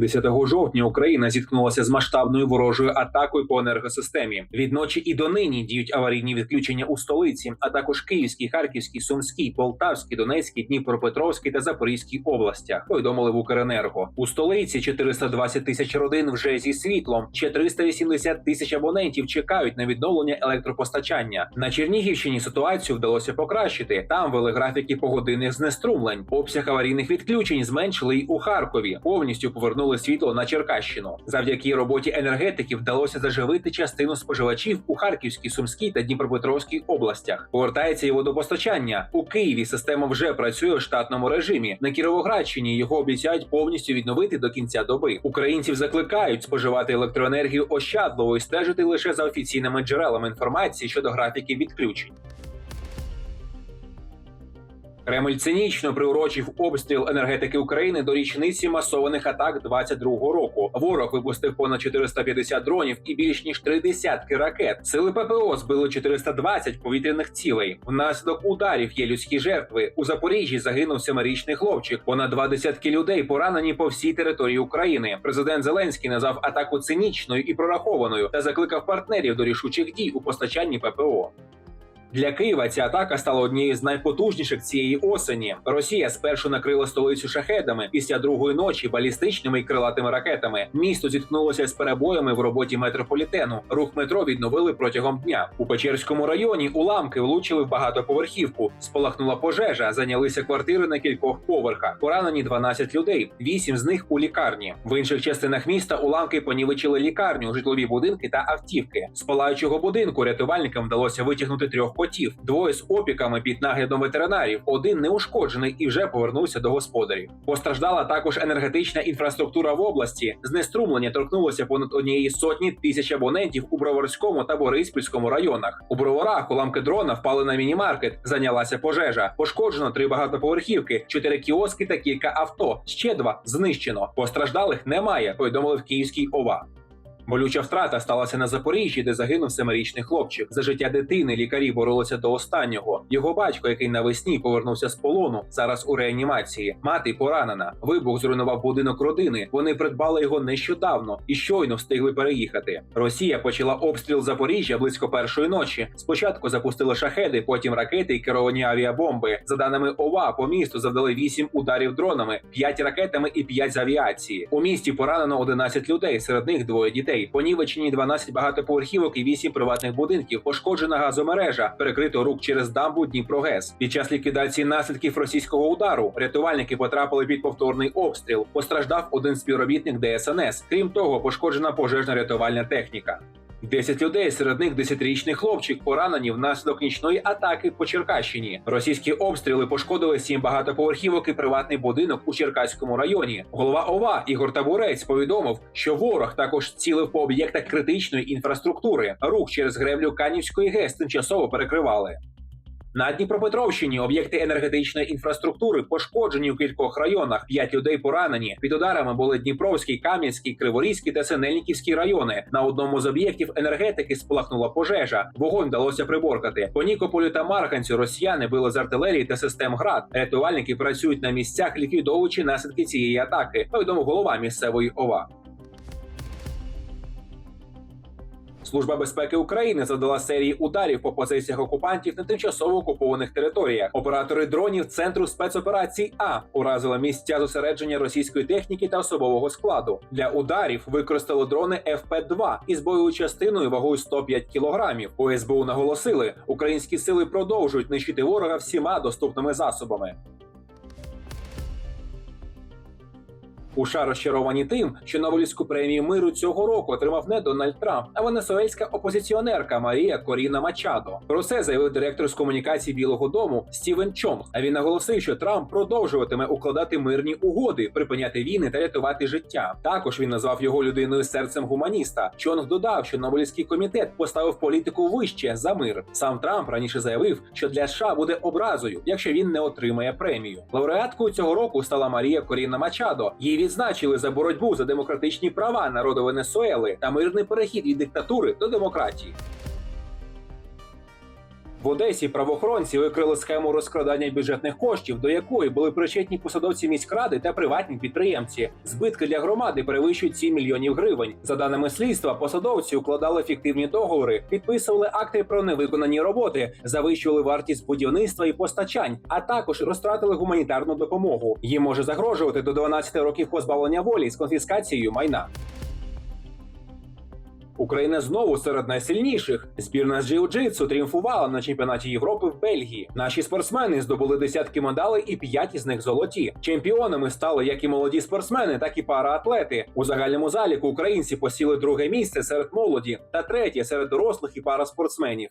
10 жовтня Україна зіткнулася з масштабною ворожою атакою по енергосистемі. Відночі і донині діють аварійні відключення у столиці, а також Київській, Харківській, Сумській, Полтавській, Донецькій, Дніпропетровській та Запорізькій областях. Повідомили в Укренерго. У столиці 420 тисяч родин вже зі світлом. Ще 380 тисяч абонентів чекають на відновлення електропостачання. На Чернігівщині ситуацію вдалося покращити. Там вели графіки погодинних знеструмлень. Обсяг аварійних відключень зменшили й у Харкові. Повністю повернули світло на Черкащину. Завдяки роботі енергетиків вдалося заживити частину споживачів у Харківській, Сумській та Дніпропетровській областях. Повертається і водопостачання у Києві. Система вже працює у штатному режимі. На Кіровоградщині його обіцяють повністю відновити до кінця доби. Українців закликають споживати електроенергію ощадливо і стежити лише за офіційними джерелами інформації щодо графіків відключень. Кремль цинічно приурочив обстріл енергетики України до річниці масованих атак 22-го року. Ворог випустив понад 450 дронів і більш ніж три десятки ракет. Сили ППО збили 420 повітряних цілей. Внаслідок ударів є людські жертви. У Запоріжжі загинув семирічний хлопчик. Понад два десятки людей поранені по всій території України. Президент Зеленський назвав атаку цинічною і прорахованою та закликав партнерів до рішучих дій у постачанні ППО. Для Києва ця атака стала однією з найпотужніших цієї осені. Росія спершу накрила столицю шахедами після другої ночі балістичними і крилатими ракетами. Місто зіткнулося з перебоями в роботі метрополітену. Рух метро відновили протягом дня. У Печерському районі уламки влучили в багатоповерхівку. Спалахнула пожежа, зайнялися квартири на кількох поверхах. Поранені 12 людей, 8 з них у лікарні. В інших частинах міста уламки понівечили лікарню, житлові будинки та автівки. З палаючого будинку рятувальникам вдалося витягнути трьох котів, двоє з опіками під наглядом ветеринарів, один неушкоджений і вже повернувся до господарів. Постраждала також енергетична інфраструктура в області. Знеструмлення торкнулося понад однієї сотні тисяч абонентів у Броварському та Бориспільському районах. У Броварах уламки дрона впали на мінімаркет. Зайнялася пожежа. Пошкоджено три багатоповерхівки, чотири кіоски та кілька авто. Ще два знищено. Постраждалих немає. Повідомили в Київській ОВА. Болюча втрата сталася на Запоріжжі, де загинув семирічний хлопчик. За життя дитини лікарі боролися до останнього. Його батько, який навесні повернувся з полону, зараз у реанімації. Мати поранена. Вибух зруйнував будинок родини. Вони придбали його нещодавно і щойно встигли переїхати. Росія почала обстріл Запоріжжя близько першої ночі. Спочатку запустили шахеди, потім ракети і керовані авіабомби. За даними ОВА, по місту завдали 8 ударів дронами, 5 ракетами і 5 з авіації. У місті поранено 11 людей, серед них двоє дітей. Понівечені 12 багатоповерхівок і 8 приватних будинків. Пошкоджена газомережа, перекрито рук через дамбу Дніпрогес. Під час ліквідації наслідків російського удару рятувальники потрапили під повторний обстріл. Постраждав один співробітник ДСНС. Крім того, пошкоджена пожежна рятувальна техніка. 10 людей, серед них 10-річний хлопчик, поранені внаслідок нічної атаки по Черкащині. Російські обстріли пошкодили сім багатоповерхівок і приватний будинок у Черкаському районі. Голова ОВА Ігор Табурець повідомив, що ворог також цілив по об'єктах критичної інфраструктури. Рух через греблю Канівської ГЕС тимчасово перекривали. На Дніпропетровщині об'єкти енергетичної інфраструктури пошкоджені у кількох районах. П'ять людей поранені. Під ударами були Дніпровський, Кам'янський, Криворізький та Синельниківський райони. На одному з об'єктів енергетики спалахнула пожежа. Вогонь вдалося приборкати. По Нікополю та Марганцю росіяни били з артилерії та систем ГРАД. Рятувальники працюють на місцях, ліквідовуючи наслідки цієї атаки. Повідомив голова місцевої ОВА. Служба безпеки України задала серії ударів по позиціях окупантів на тимчасово окупованих територіях. Оператори дронів центру спецоперацій А уразили місця зосередження російської техніки та особового складу. Для ударів використали дрони ФП-2 із бойовою частиною вагою 105 кілограмів. У СБУ наголосили, українські сили продовжують нищити ворога всіма доступними засобами. У США розчаровані тим, що Нобелівську премію миру цього року отримав не Дональд Трамп, а венесуельська опозиціонерка Марія Коріна Мачадо. Про це заявив директор з комунікації Білого Дому Стівен Чонг. А він наголосив, що Трамп продовжуватиме укладати мирні угоди, припиняти війни та рятувати життя. Також він назвав його людиною серцем гуманіста. Чонг додав, що Нобелівський комітет поставив політику вище за мир. Сам Трамп раніше заявив, що для США буде образою, якщо він не отримає премію. Лауреаткою цього року стала Марія Коріна Мачадо. Її відзначили за боротьбу за демократичні права народу Венесуели та мирний перехід від диктатури до демократії. В Одесі правоохоронці викрили схему розкрадання бюджетних коштів, до якої були причетні посадовці міськради та приватні підприємці. Збитки для громади перевищують 7 мільйонів гривень. За даними слідства, посадовці укладали фіктивні договори, підписували акти про невиконані роботи, завищували вартість будівництва і постачань, а також розтратили гуманітарну допомогу. Їм може загрожувати до 12 років позбавлення волі з конфіскацією майна. Україна знову серед найсильніших. Збірна з джиу-джитсу тріумфувала на чемпіонаті Європи в Бельгії. Наші спортсмени здобули десятки медалей, і п'ять із них золоті. Чемпіонами стали як і молоді спортсмени, так і параатлети. У загальному заліку українці посіли друге місце серед молоді та третє серед дорослих і параспортсменів.